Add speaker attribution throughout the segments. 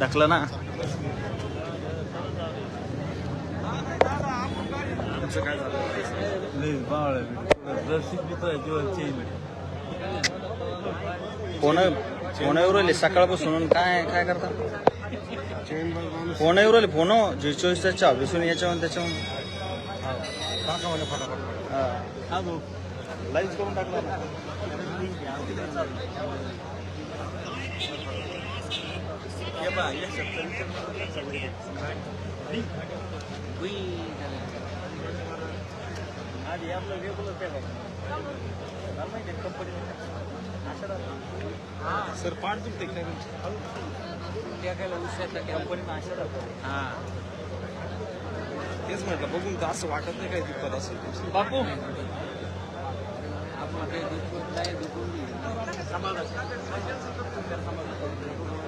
Speaker 1: ढकलं ना. तुमचं काय झालं? फोन फोन येऊ राहिले सकाळपासून काय काय करता? फोन येऊ राहिले फोन जे चोवीस त्याच्या ऑफिसून याच्यावर त्याच्यावर करून टाकला. आधी आपलं बघा. मला माहिती असं राहतं.
Speaker 2: सर पाठ दुखते का
Speaker 1: कंपनीनं असं राहतं.
Speaker 2: तेच म्हटलं बघून तर असं वाटत नाही काही दुखत असेल
Speaker 1: बापू जास्त तुम्हाला network द्यायचं काम नसेल. आम्हाला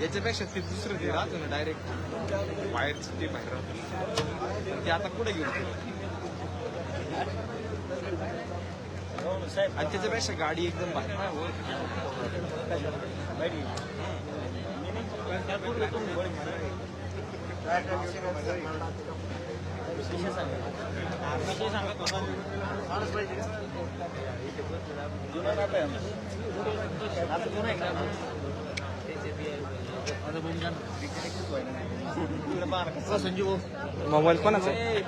Speaker 2: याच्यापेक्षा ते दुसरं ते राहतं ना डायरेक्ट बाहेरचं ते बाहेर राहतं. ते आता कुठे घेऊन
Speaker 1: हो साहेब
Speaker 2: आणि त्याच्यापेक्षा गाडी एकदम बाहेर नाही हो. मोबाईल कोणाचा आहे?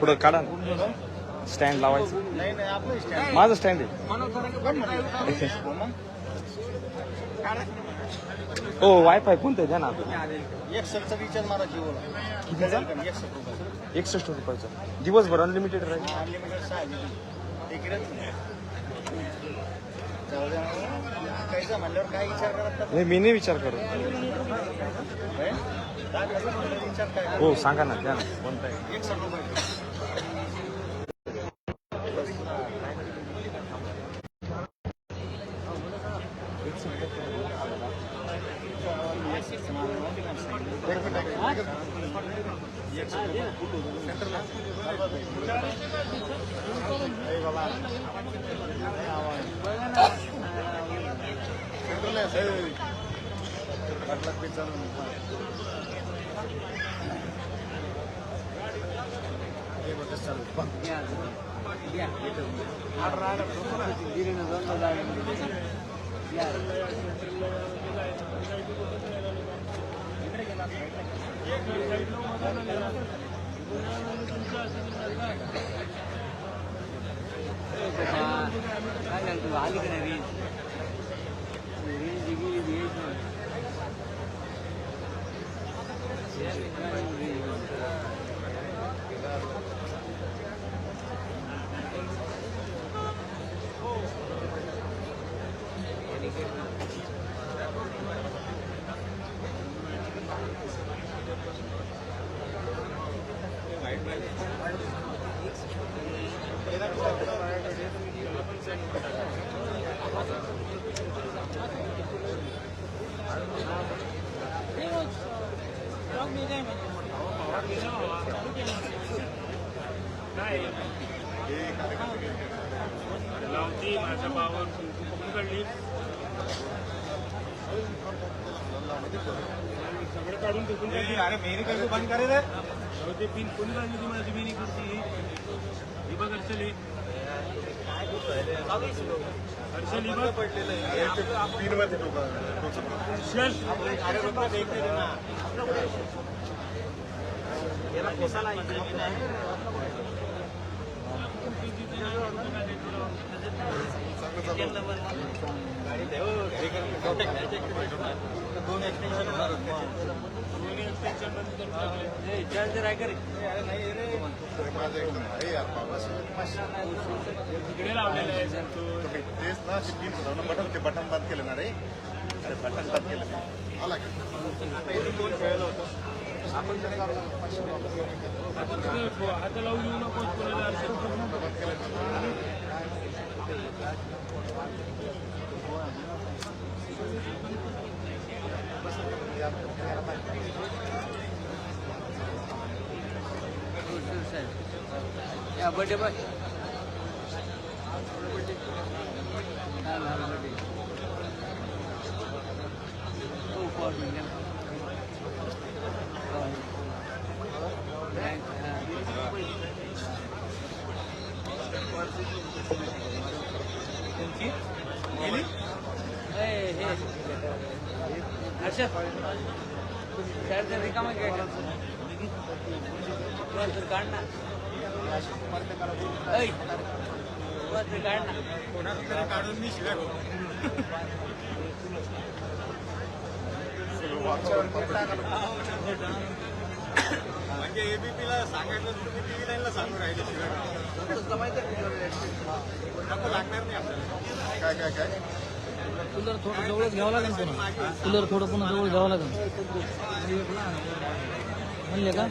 Speaker 2: थोडं काढा ना. स्टँड लावायचं.
Speaker 1: नाही नाही आपलं stand.
Speaker 2: माझं स्टँड आहे.
Speaker 1: हो.
Speaker 2: हो वायफाय कोणतं द्या ना.
Speaker 1: एक सरचा विचार मारा जिओला
Speaker 2: कितीचा?
Speaker 1: एक सर रुपये
Speaker 2: एकसष्ट रुपयाचा. दिवसभर अनलिमिटेड राहील.
Speaker 1: अनलिमिटेड सहा म्हणल्यावर काय विचार करत
Speaker 2: नाही. मी नाही विचार करू
Speaker 1: विचार काय?
Speaker 2: हो सांगा ना द्या ना. कोणता गिरिन जन्म जाने आहे
Speaker 1: एक सर
Speaker 3: लावती माझ्या भावावर पकडली सगळं काढून फेकून टाकली
Speaker 2: अरे बंद करे रे
Speaker 3: ते पिन कोणी काढली ती माझी मेनी करती ही बघ ही. हर्षल ही बघ
Speaker 4: ठेव, दोन एक्सटेन्शन होणार होते.
Speaker 3: दोन्ही extension बंद करून टाकले.
Speaker 4: ए, चार्जर आहे का रे? ए, अरे नाही रे.
Speaker 3: तिकडे लावलेलं आहे संतोष.
Speaker 5: तेच ना ते पिन होतं ना बटन ते बटन बंद केलं ना रे अरे बटन बंद केलं आला का
Speaker 4: दोन खेळलं होतं. आपण जरी काढलं.
Speaker 3: आता तिकडे हात लावून येऊ नकोस कोणाला अर्चना.
Speaker 4: या बर्थडे बॉय हर्षद चार्जर रिकामा काढ ना. काढ ना.
Speaker 1: काढून मी शिवाय म्हणजे सांगायचं तुम्ही टीव्ही लाईनला सांगून राहिले शिवाय नको लागणार नाही आपल्याला.
Speaker 5: काय काय काय?
Speaker 6: कूलर थोडं जवळच घ्यावं लागेल पुन्हा कूलर थोडं पुन्हा जवळ घ्यावं लागेल. म्हणले का?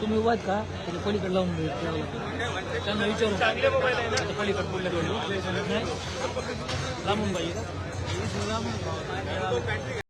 Speaker 6: तुम्ही उभा आहेत का? त्याच्या पलीकडे लावून दे ठेवावं लागेल. त्यांना विचारू.
Speaker 3: चांगले मोबाईल आहे ना?
Speaker 6: त्याच्या पलीकडे नाही? लांबून पाहिजे का?